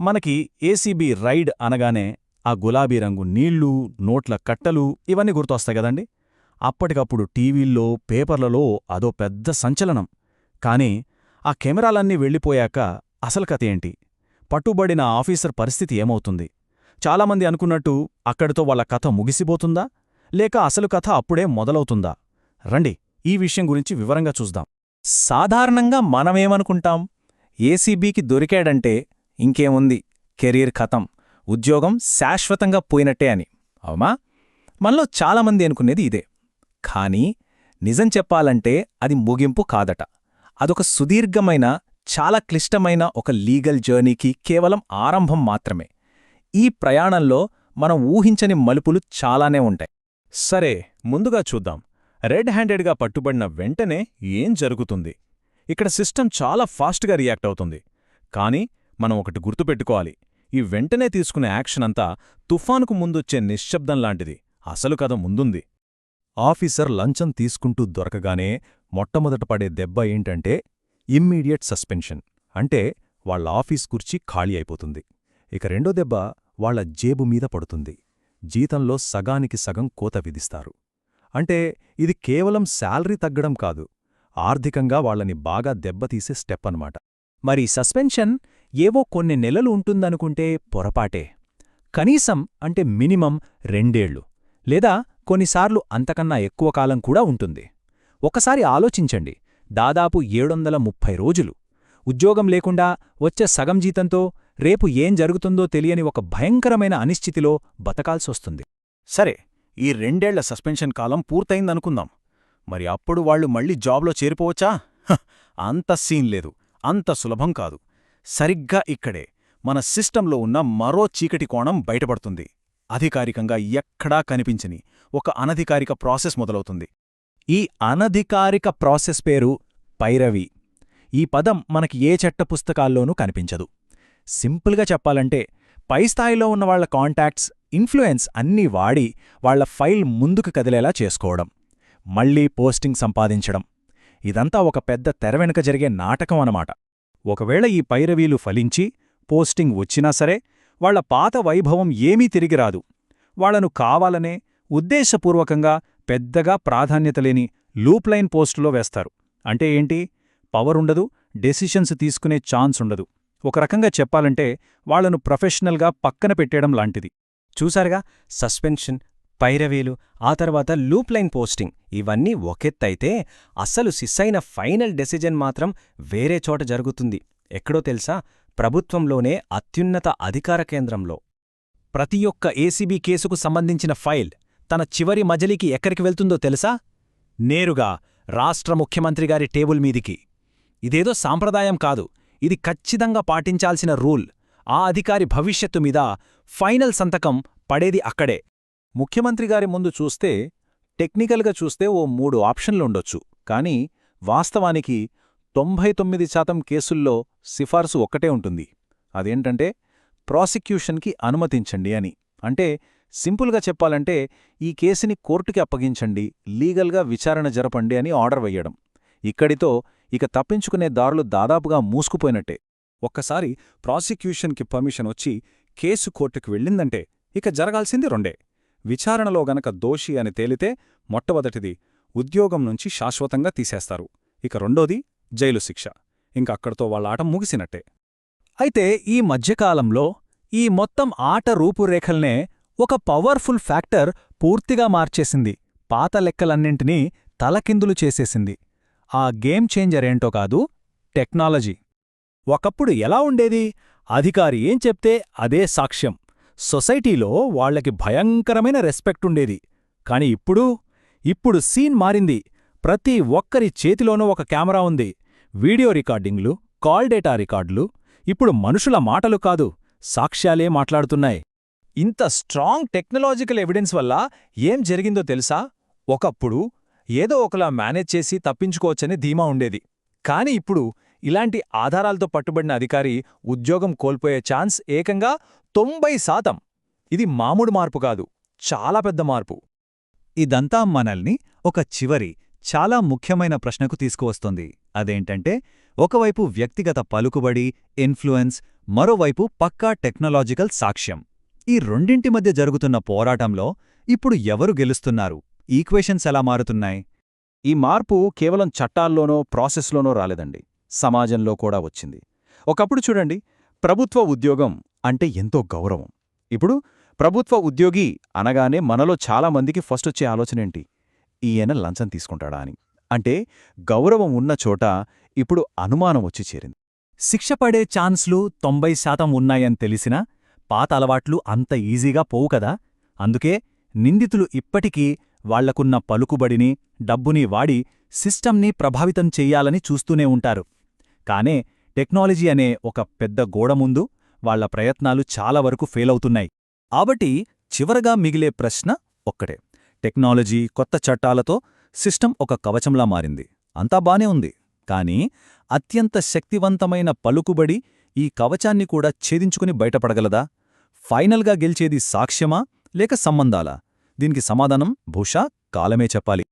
మనకి ACB ride అనగానే ఆ గులాబీ రంగు నీళ్ళు నోట్ల కట్టలు ఇవన్నీ గుర్తొస్తాయి కదండి? అప్పటికప్పుడు టీవీల్లో పేపర్లలో అదో పెద్ద సంచలనం. కాని ఆ కెమెరాలన్నీ వెళ్ళిపోయాక అసలు కథ ఏంటి? పట్టుబడిన ఆఫీసర్ పరిస్థితి ఏమవుతుంది? చాలామంది అనుకున్నట్టు అక్కడితో వాళ్ళ కథ ముగిసిపోతుందా? లేక అసలు కథ అప్పుడే మొదలవుతుందా? రండి ఈ విషయం గురించి వివరంగా చూద్దాం. సాధారణంగా మనమేమనుకుంటాం? ఏసీబీకి దొరికాడంటే ఇంకేముంది? కెరీర్ ఖతం ఉద్యోగం శాశ్వతంగా పోయినట్టే అని. అవుమా మనలో చాలామంది అనుకునేది ఇదే. కానీ నిజం చెప్పాలంటే అది ముగింపు కాదట. అదొక సుదీర్ఘమైన చాలా క్లిష్టమైన ఒక లీగల్ జర్నీకి కేవలం ఆరంభం మాత్రమే. ఈ ప్రయాణంలో మనం ఊహించని మలుపులు చాలానే ఉంటాయి. సరే ముందుగా చూద్దాం. రెడ్ హ్యాండెడ్గా పట్టుబడిన వెంటనే ఏం జరుగుతుంది? ఇక్కడ సిస్టమ్ చాలా ఫాస్ట్గా రియాక్ట్ అవుతుంది. కానీ మనం ఒకటి గుర్తుపెట్టుకోవాలి. ఈ వెంటనే తీసుకునే యాక్షన్ అంతా తుఫానుకు ముందొచ్చే నిశ్శబ్దం లాంటిది. అసలు కథ ముందుంది. ఆఫీసర్ లంచం తీసుకుంటూ దొరకగానే మొట్టమొదట పడే దెబ్బ ఏంటంటే ఇమ్మీడియట్ సస్పెన్షన్. అంటే వాళ్ళ ఆఫీస్ కుర్చీ ఖాళీ అయిపోతుంది. ఇక రెండో దెబ్బ వాళ్ళ జేబు మీద పడుతుంది. జీతంలో సగానికి సగం కోత విధిస్తారు. అంటే ఇది కేవలం శాలరీ తగ్గడం కాదు. ఆర్థికంగా వాళ్ళని బాగా దెబ్బతీసే స్టెప్ అన్నమాట. మరి సస్పెన్షన్? ఏవో కొన్ని నెలలు ఉంటుందనుకుంటే పొరపాటే. కనీసం అంటే మినిమం రెండేళ్ళు లేదా కొన్నిసార్లు అంతకన్నా ఎక్కువ కాలం కూడా ఉంటుంది. ఒకసారి ఆలోచించండి. దాదాపు ఏడొందల ముప్పై రోజులు. ఉద్యోగం లేకుండా వచ్చే సగం జీతంతో రేపు ఏం జరుగుతుందో తెలియని ఒక భయంకరమైన అనిశ్చితిలో బతకాల్సొస్తుంది. సరే ఈ రెండేళ్ళ సస్పెన్షన్ కాలం పూర్తయిందనుకుందాం. మరి అప్పుడు వాళ్ళు మళ్ళీ జాబ్లో చేరిపోవచ్చా? హ, అంత సీన్ లేదు. అంత సులభం కాదు. సరిగ్గా ఇక్కడే. మన సిస్టంలో ఉన్న మరో చీకటి కోణం బయటపడుతుంది. అధికారికంగా ఎక్కడా కనిపించని ఒక అనధికారిక ప్రాసెస్ మొదలవుతుంది. ఈ అనధికారిక ప్రాసెస్ పేరు పైరవి. ఈ పదం మనకి ఏ చట్ట పుస్తకాల్లోనూ కనిపించదు. సింపుల్గా చెప్పాలంటే పై స్థాయిలో ఉన్న వాళ్ళ కాంటాక్ట్స్ ఇన్ఫ్లుయెన్స్ అన్నీ వాడి వాళ్ళ ఫైల్ ముందుకు కదిలేలా చేసుకోవడం. మళ్ళీ పోస్టింగ్ సంపాదించడం. ఇదంతా ఒక పెద్ద తెర వెనుక జరిగే నాటకం అన్నమాట. ఒకవేళ ఈ పైరవీలు ఫలించి పోస్టింగ్ వచ్చినా సరే వాళ్ళ పాత వైభవం ఏమీ తిరిగిరాదు వాళ్ళను కావాలనే ఉద్దేశపూర్వకంగా పెద్దగా ప్రాధాన్యతలేని లూప్లైన్ పోస్టులో వేస్తారు. అంటే ఏంటి? పవరుండదు డెసిషన్స్ తీసుకునే ఛాన్స్ ఉండదు. ఒక రకంగా చెప్పాలంటే వాళ్ళను ప్రొఫెషనల్గా పక్కన పెట్టేయడం లాంటిది. చూసారుగా సస్పెన్షన్ పైరవీలు ఆ తర్వాత లూప్ లైన్ పోస్టింగ్. ఇవన్నీ ఒకెత్తైతే అస్సలు సిస్సైన ఫైనల్ డెసిజన్ మాత్రం వేరే చోట జరుగుతుంది. ఎక్కడో తెలుసా? ప్రభుత్వంలోనే అత్యున్నత అధికార కేంద్రంలో. ప్రతి ఒక్క ఏసీబీ కేసుకు సంబంధించిన ఫైల్ తన చివరి మజిలీకి ఎక్కడికి వెళ్తుందో తెలుసా? నేరుగా రాష్ట్ర ముఖ్యమంత్రి గారి టేబుల్ మీదికి. ఇదేదో సాంప్రదాయం కాదు. ఇది ఖచ్చితంగా పాటించాల్సిన రూల్. ఆ అధికారి భవిష్యత్తు మీద ఫైనల్ సంతకం పడేది అక్కడే. ముఖ్యమంత్రి గారి ముందు చూస్తే టెక్నికల్గా చూస్తే ఓ మూడు ఆప్షన్లుండొచ్చు కానీ వాస్తవానికి తొంభై తొమ్మిది శాతం కేసుల్లో సిఫార్సు ఒక్కటే ఉంటుంది. అదేంటంటే ప్రాసిక్యూషన్కి అనుమతించండి అని. అంటే సింపుల్గా చెప్పాలంటే ఈ కేసుని కోర్టుకి అప్పగించండి లీగల్గా విచారణ జరపండి అని ఆర్డర్ వెయ్యడం ఇక్కడితో ఇక తప్పించుకునే దారులు దాదాపుగా మూసుకుపోయినట్టే. ఒక్కసారి ప్రాసిక్యూషన్కి పర్మిషన్ వచ్చి కేసు కోర్టుకు వెళ్ళిందంటే ఇక జరగాల్సింది రెండే. విచారణలో గనక దోషి అని తేలితే మొట్టమొదటిది ఉద్యోగం నుంచి శాశ్వతంగా తీసేస్తారు. ఇక రెండోది జైలు శిక్ష. ఇంక అక్కడితో వాళ్ళ ఆట ముగిసినట్టే. అయితే ఈ మధ్యకాలంలో ఈ మొత్తం ఆట రూపురేఖల్నే ఒక పవర్ఫుల్ ఫ్యాక్టర్ పూర్తిగా మార్చేసింది. పాత లెక్కలన్నింటినీ తలకిందులు చేసేసింది. ఆ గేమ్ చేంజర్ ఏంటో కాదు టెక్నాలజీ. ఒకప్పుడు ఎలా ఉండేది? అధికారి ఏం చెప్తే అదే సాక్ష్యం. సొసైటీలో వాళ్ళకి భయంకరమైన రెస్పెక్ట్ ఉండేది. కాని ఇప్పుడు ఇప్పుడు సీన్ మారింది. ప్రతి ఒక్కరి చేతిలోనూ ఒక కెమెరా ఉంది. వీడియో రికార్డింగ్లు కాల్ డేటా రికార్డులు. ఇప్పుడు మనుషుల మాటలు కాదు సాక్ష్యాలే మాట్లాడుతున్నాయి. ఇంత స్ట్రాంగ్ టెక్నాలజికల్ ఎవిడెన్స్ వల్ల ఏం జరిగిందో తెలుసా? ఒకప్పుడు ఏదో ఒకలా మేనేజ్ చేసి తప్పించుకోవచ్చని ధీమా ఉండేది. కాని ఇప్పుడు ఇలాంటి ఆధారాలతో పట్టుబడిన అధికారి ఉద్యోగం కోల్పోయే ఛాన్స్ ఏకంగా తొంభై శాతం. ఇది మామూడు మార్పు కాదు చాలా పెద్ద మార్పు. ఇదంతా మనల్ని ఒక చివరి చాలా ముఖ్యమైన ప్రశ్నకు తీసుకువస్తోంది. అదేంటంటే ఒకవైపు వ్యక్తిగత పలుకుబడి ఇన్ఫ్లుయెన్స్ మరోవైపు పక్కా టెక్నాలజికల్ సాక్ష్యం. ఈ రెండింటి మధ్య జరుగుతున్న పోరాటంలో ఇప్పుడు ఎవరు గెలుస్తున్నారు? ఈక్వేషన్స్ ఎలా మారుతున్నాయి? ఈ మార్పు కేవలం చట్టాల్లోనో ప్రాసెస్లోనో రాలేదండి. సమాజంలో కూడా వచ్చింది. ఒకప్పుడు చూడండి ప్రభుత్వ ఉద్యోగం అంటే ఎంతో గౌరవం. ఇప్పుడు ప్రభుత్వ ఉద్యోగి అనగానే మనలో చాలామందికి ఫస్ట్ వచ్చే ఆలోచనేంటి ఈయన లంచం తీసుకుంటాడా అని. అంటే గౌరవం ఉన్న చోట ఇప్పుడు అనుమానం వచ్చి చేరింది. శిక్ష పడే ఛాన్స్లు తొంభై శాతం ఉన్నాయని తెలిసినా పాత అలవాట్లు అంత ఈజీగా పోవు కదా. అందుకే నిందితులు ఇప్పటికీ వాళ్ళకున్న పలుకుబడిని డబ్బుని వాడి సిస్టమ్ని ప్రభావితం చెయ్యాలని చూస్తూనే ఉంటారు. కానే టెక్నాలజీ అనే ఒక పెద్ద గోడ ముందు వాళ్ళ ప్రయత్నాలు చాలా వరకు ఫెయిలవుతున్నాయి కాబట్టి చివరగా మిగిలే ప్రశ్న ఒక్కటే. టెక్నాలజీ కొత్త చట్టాలతో సిస్టమ్ ఒక కవచంలా మారింది. అంతా బానే ఉంది. కానీ అత్యంత శక్తివంతమైన పలుకుబడి ఈ కవచాన్ని కూడా ఛేదించుకుని బయటపడగలదా? ఫైనల్గా గెలిచేది సాక్ష్యమా లేక సంబంధాలా? దీనికి సమాధానం బహుశా కాలమే చెప్పాలి.